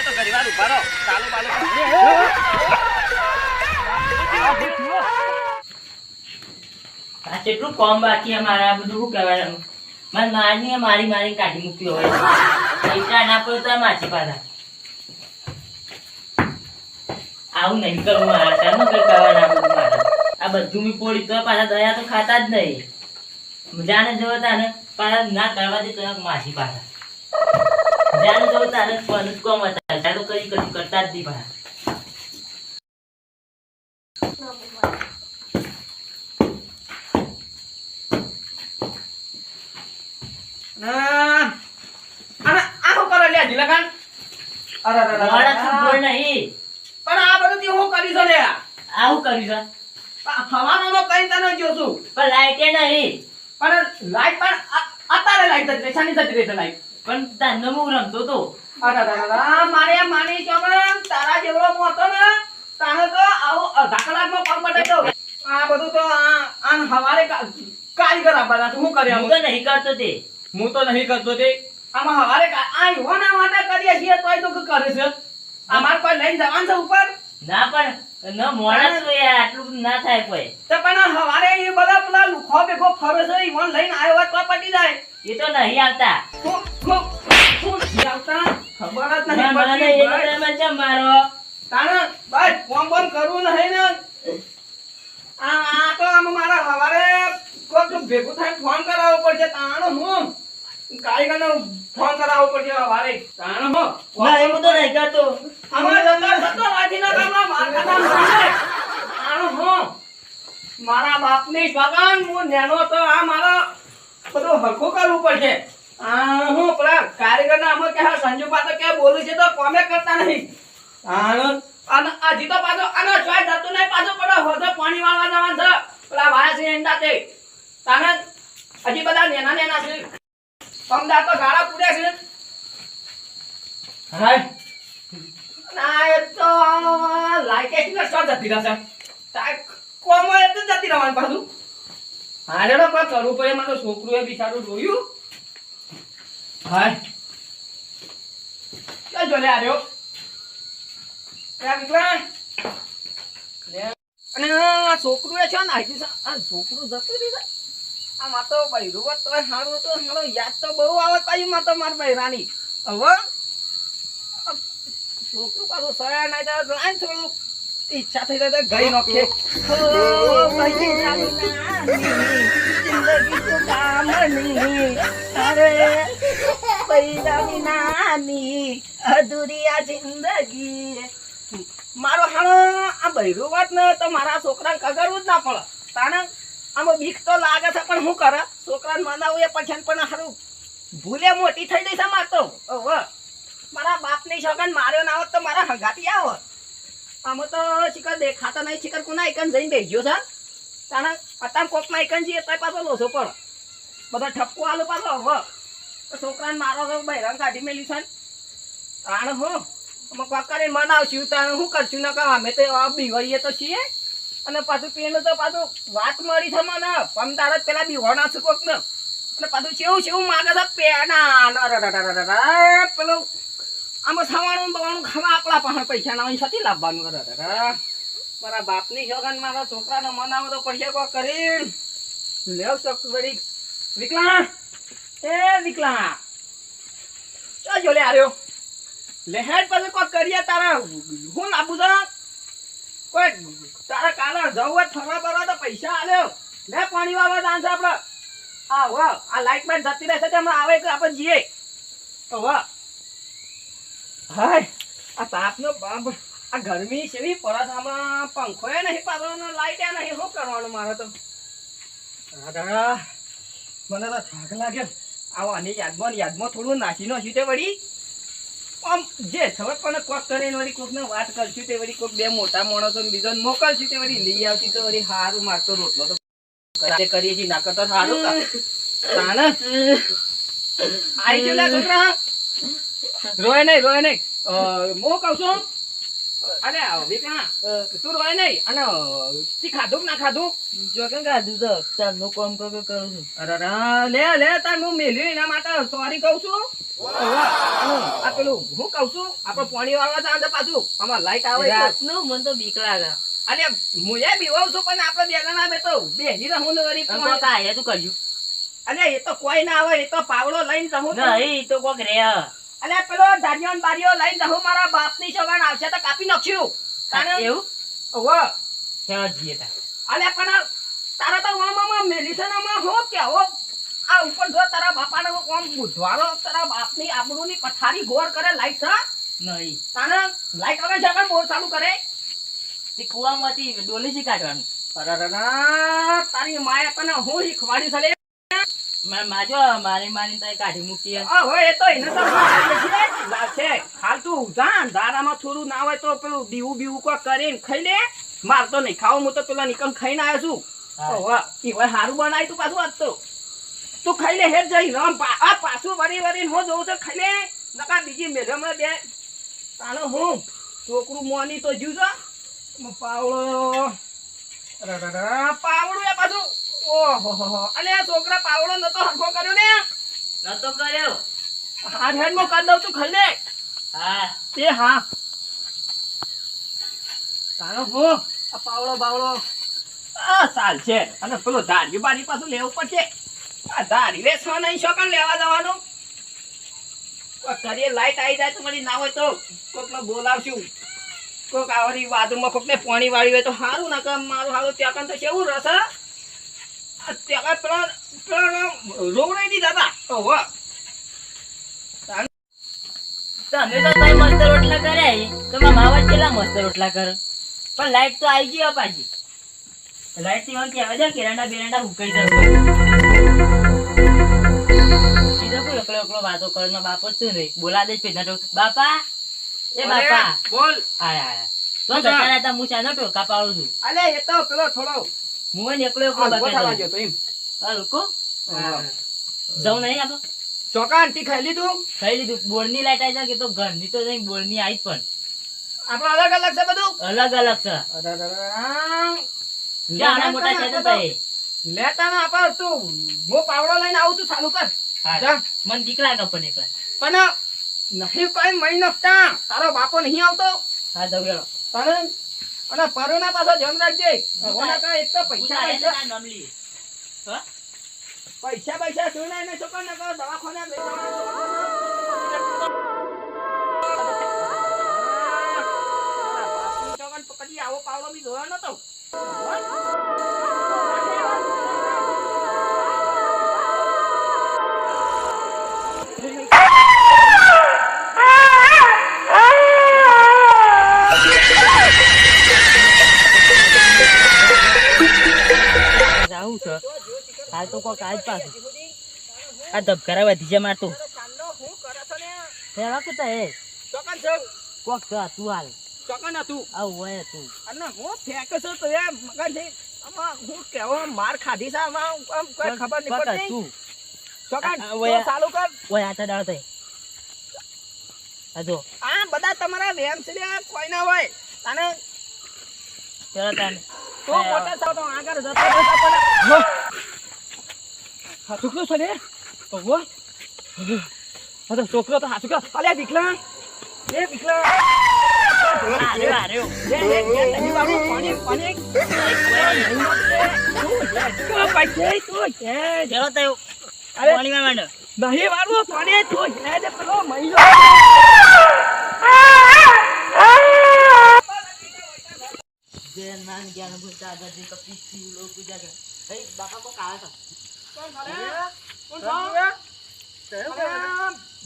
હોય તો ઘણી વાર ઊભા રહો. ચાલો બાલો આ કેટલું કોમ બાકી અમારા આ બધું શું કહેવાય મારી માની મારી મારી કાઢી મૂક્યો હોય. પૈસા ના પડતા માછી પાછા. આવું નહીં કરવું મારા. ચાલો કઈ કરવાના આ બધું મારે? આ બધું મી પોડી તો પાછા દયા તો ખાતા જ નહીં. જાને જોતા તાને. પાછા ના કરવા દે તો માછી પાછા. જાને જવો પણ જ કોમ હતા ત્યાં કરી કશું કરતા જ નહીં નહીં. પણ લાઈટે નહીં. પણ લાઈટ પણ અત્યારે લાઈટ રહી શાની જતી રહી લાઈટ. પણ તાંડો હું રમતો તો. મારે માની ચોકન તારા જેવડો હું હતો ને તારે તો આવો અડધા કલાકમાં પગ પટાઈ દો આ બધું તો આ આન હવારે કારીગર આપવાના છે. શું કરે હું તો નહીં કરતો તે. હું તો નહીં કરતો તે. આમાં હવારે આ યુવાના માટે કરીએ છીએ તોય તો કરે છે. અમાર કોઈ લઈને જવાનું છે ઉપર? ના પણ ન મોડા તો યાર આટલું ના થાય કોઈ. તો પણ હવારે એ બધા પેલા લુખો ભેગો ફરે છે ઈવન લઈને આવ્યો તો પટી જાય. એ તો નહીં આવતા. ભેગું થાય ફોન કરાવવો પડશે તાણ હું? કારીગરનો ફોન કરાવવો પડશે હવારે. તાણ હું? ના એ તો નહીં કરતો. અમારા મારા બાપની સગાન હું નેનો તો આ મારા બધું હરખું કરવું પડશે. આ હું પેલા કારીગરના અમે કે હા સંજુબા તો કે બોલું છે તો કોમે કરતા નહીં. અને હજી તો પાછો આનો ચોય જતું નહીં પાછો પડો હોજો પાણી વાળવા જવાનું છે. પેલા વાયા છે એંડા તે. તાને હજી બધા નેના નેના છે. પમદાર તો ગાળા પૂર્યા છે. હાય. ના એ તો ને શું જતી રહેશે? કોમો એ તો જતી રહેવાનું પાછું. હારે કોઈ કરવું પડે મારો છોકરું એ બિચારું જોયું. હાય છોકરું એ છે ને આજે આ છોકરું જતું રહી આ માતો બૈરું હોત, તોય હારું તો મારો યાદ તો બહુ આવત પાછી માતો માર બૈરાની. હવે છોકરું પાછું સયા ના જાય તો થોડું ઈચ્છા થઈ જાય ગઈ નોખે હો, બૈરાની નાની, જિંદગી તો કામની અરે બૈરાની નાની અધૂરી આ જિંદગી. મારો હાણો આ બૈરું વાત ને તો મારા છોકરાને કગરવું જ ના પડે. તાને આમાં બીક તો લાગે છે પણ શું કરે? છોકરાને મનાવું એ પછી પણ સારું ભૂલે મોટી થઈ જઈશ છે માર તો. મારા બાપની છોકરાને માર્યો ના હોત તો મારા હંગાતી આવત. આમાં તો શિકર દેખાતા નહીં, શિકર કોના એકન જઈને બેસ્યો છે? તાણે અત્યારે કોકમાં એકન જઈએ તો પાછો લોસો પણ બધા ઠપકો આલો પાછો હવે. છોકરાને મારો તો કાઢી મેલી છે તાણે હું? અમે કોક કરીને મનાવશું તાણે શું કરશું? ના કહો અમે તો બીવાઈએ તો છીએ. અને પાછું પેલું તો પાછું વાત મળી છે મને. પમદાર જ પેલા બીવાના છું કોક ને અને પાછું કેવું કેવું માગે છે, પેના. પેલું આમાં ખાવાનું બવાનું ખાવા આપણા પાસે પૈસા ના હોય છતી લાવવાનું? કરે મારા બાપની છોકરાને મારા છોકરાનો મન આવે તો પૈસા કોક કરીને લેવ શક વળી. વિકલા એ વિકલા ચો જોલે આર્યો. લે હેડ પછી કોક કરીએ તારા હું લાવું તો કોઈ તારા કાલે જવું ફરવા બરવા તો પૈસા આલ્યો લે પાણી વાળવા દાન છે આપણે હા વાહ, આ લાઈટ બાઈટ જતી રહેશે તે હમણાં આવે કે આપણે જઈએ? વાહ. આ ગરમી છે છે આમાં પંખો એ તો? મને તો થાક લાગ્યો આવો વળી. આમ જે ખબર પણ કોક કરીને વળી કોકને વાત કરશું તે વળી કોક બે મોટા માણસો બીજો મોકલશું તે વળી. લઈ આવતી તો વળી સારું મારતો રોટલો તો કરીએ છીએ, ના કરતો સારું તાને ગયો છોકરા. રોય નહીં રોય નહીં. હું કહું છું અરે વિકલા તું રોય નહીં અને તી ખાધું ના ખાધું? જો કે ખાધું તો? ચાલનું કોમ કર કર કરું છું. અરે રે, લે લે તાર હું મેલ્યું એના માટે સોરી કહું છું. આ પેલું હું કહું છું આપણે પાણી વાળવા છે પાછું. આમાં લાઈટ આવે. રાતનું મને તો બીક લાગે અરે હું એ બીવાઉં છું પણ આપણે બે જણા બે તો બેસી રહું ને વરી આમ તો તું કર્યું અરે એ તો કોઈ ના આવે એ તો પાવડો લઈને જવું તો. નહીં તો કોક રે. અલે પેલો ધારિયો બારીઓ લઈને જવું મારા બાપની સગન આવશે તો કાપી નાખ્યું તારે- એવું? ઓવો ક્યાં જઈએ તા અલે પણ તારા તો આમાં મેડિસનમાં હો કે હો આ ઉપર જો તારા બાપાને આમ બુધવારો તારા બાપની આબરૂની પથારી ગોળ કરે લાઈટ હા? નહીં. તાને લાઈટ હવે જગન મોર ચાલુ કરે. તે કુવામાંથી ડોલી શી કાઢવાનું? તારી માએ તને હું શીખવાડી છે લે? મારે માજો મારી મારી તારે કાઢી મૂકી હે. એ તો એને તો લાગે હાલ તું જા દારામાં થોડું ના હોય તો પેલું દીવું બીવું કોક કરીને ખાઈ લે. માર તો નહીં ખાવું હું તો પેલા નિકમ ખાઈને આવ્યો છું. ઓહો, ઈ હોય હારું બનાય તું પાછું આજ તો. તું ખાઈ લે હેર જઈ રમ પા- આ પાછું વળી વળીને હું જોઉં છું ખાઈ લે. નકા બીજી મેળામાં બે. તાનો હું? છોકરું મોની તો જ્યું છો? પાવડો પાવડું એ પાછું. ઓહો આ છોકરા પાવડો નતો હરખો કર્યો ને? નતો કર્યો. હાથ હેડમાં કરી દઉં તું ખાઈ લે હા. તે હા. તાનો હું આ પાવડો બાવડો. આ ચાલ છે. અને પેલો ધારી બારી પાછું લેવું પડશે. આ ધારી રે છ નહીં શકન લેવા જવાનું? કરીએ લાઈટ આવી જાય તો વળી ના હોય તો કોકને બોલાવશું કોક આવરી બાજુમાં કોકને પાણી વાળી હોય તો સારું ના કામ મારું હારું ત્યાં તો કેવું રસ હા? કાન પેલા પેલા રોવડાઈ દીધા હતા ઓહો તમે તો તઈ મસ્ત રોટલા કર્યા તો માવા કેટલા મસ્ત રોટલા કરે. પણ લાઈટ તો આવી ગઈ પાછી લાઈટથી મને કહેવા દે કેરાંડા બેરાંડા હુકાઈ જાય. કોઈ એકલો એકલો વાતો કરનો બાપો શું નહીં બોલા દે પેલા બાપા એ બાપા. બોલ. આયા આયા તો હું ચાનો ટોકા પાડું છું. અલે એ તો પેલો થોડો હું એકલો એકલો હલકો બાપા થવા જાઉં. ગયો તો એમ. હા લોકો જવું નહીં આપો ચોકાનથી ખાઈ લીધું? ખાઈ લીધું. બોરની લાઈટ આવી જાય કે તો ઘરની તો નહીં બોરની આવી પણ. આપણે અલગ અલગ છે બધું? અલગ અલગ છે. જાણા મોટા છે તો લેતા ના આપા તું હું પાવડો લઈને આવું તું ચાલુ કર હા. મને બીક લાગે પણ એકલા પણ નહીં કઈ મહિનો તારો બાપો નહીં આવતો હા હેડો. તને અને પરોના પાછા ધ્યાન રાખજે. ઓના કા એક તો પૈસા પૈસા? પૈસા પૈસા સુઈને એને છોકરા ને દવાખાને લઈ જવાનું. છે. હાલ તો કોક આજ પાસ આ ધબકારા વધી જાય મારતું ફેરવા કે એ છે કોક છે તું હાલ. ચોકન હતું. આવું હોય તું. અને હું ફેંક છું તો એ આમાં હું કેવો માર ખાધી છે આમાં? આમ કોઈ ખબર નહીં પડતી. તું. ચોકન ચાલુ કર. ઓય થઈ. આ આ બધા તમારા વેમ છે કોઈના કોઈ ના હોય. અને ચલો તાને તું મોટો થાવ તો આગળ જતો પણ હા છોકરો છે ને? ઓહો હા તો છોકરો તો હા છોકરો અલ્યા દીકલા એ દીકલા નહીં વાળું, પાણી, તું પેલો મહિલો. જે નાન જ્ઞાન ભૂતા ગતિ કપી શિવ લોક પૂજા કરે. હે બાપા કોક આવે છે? કોણ?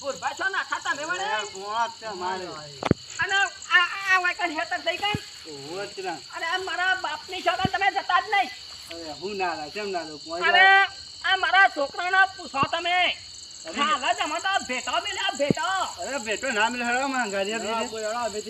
અરે, ના ખાતા ને? અને આ આ હેતર થઈ ગઈ? અને આ મારા બાપની છોકરા તમે જતા જ નહીં. અને આ મારા છોકરાના પૂછો તમે. હાલ જ તો ભેટો મિલ્યા ભેટો.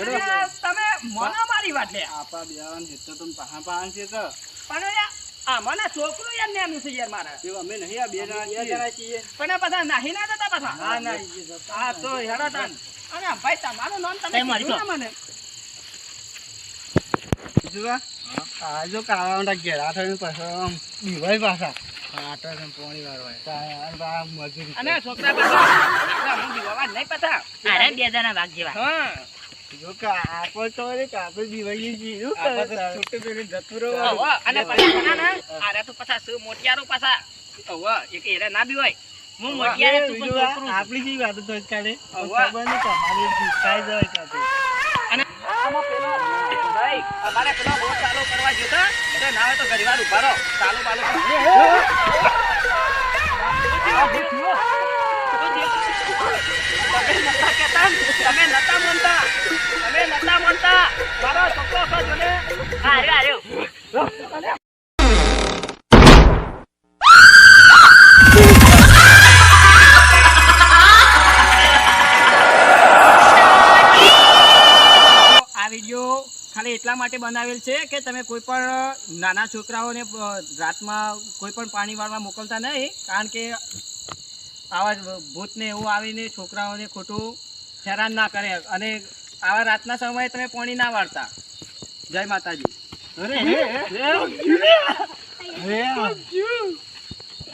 અને તમે મને મારી વાત લે. પણ યાર, આ મને છોકરું યાર નેમનું છે યાર મારે. પણ પાછા નાહી ના જતા પાછા? હા તો હેડો તાન. અને ભાઈ તમારું નામ તમે મારી મને જેવા હા ઓવો, અને પછી કોના ના? આરે તો પાછા બીવાય પાછા. ના બી હોય. હું મોટિયારે તું પણ છોકરું છું. ઓવો. અને આમાં પેલો ભાઈ અમારે પેલો બોટ ચાલુ કરવા જતો એટલે ના હોય તો ઘણી વાર ઊભા ચાલુ બાલુ? તમે નતા કહેતા તમે નતા માનતા તમે નતા માનતા એટલા માટે બનાવેલ છે કે તમે કોઈ પણ નાના છોકરાઓને રાતમાં કોઈ પણ પાણી વાળવા મોકલતા નહીં, કારણ કે આવા ભૂતને એવું આવીને છોકરાઓને ખોટું હેરાન ના કરે. અને આવા રાતના સમયે તમે પાણી ના વાળતા. જય માતાજી.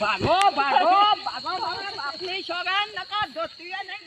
ભાગો ભાગો ભાગો ભાગો. બાપની સોગંદ નકા દોસ્તીએ નહીં.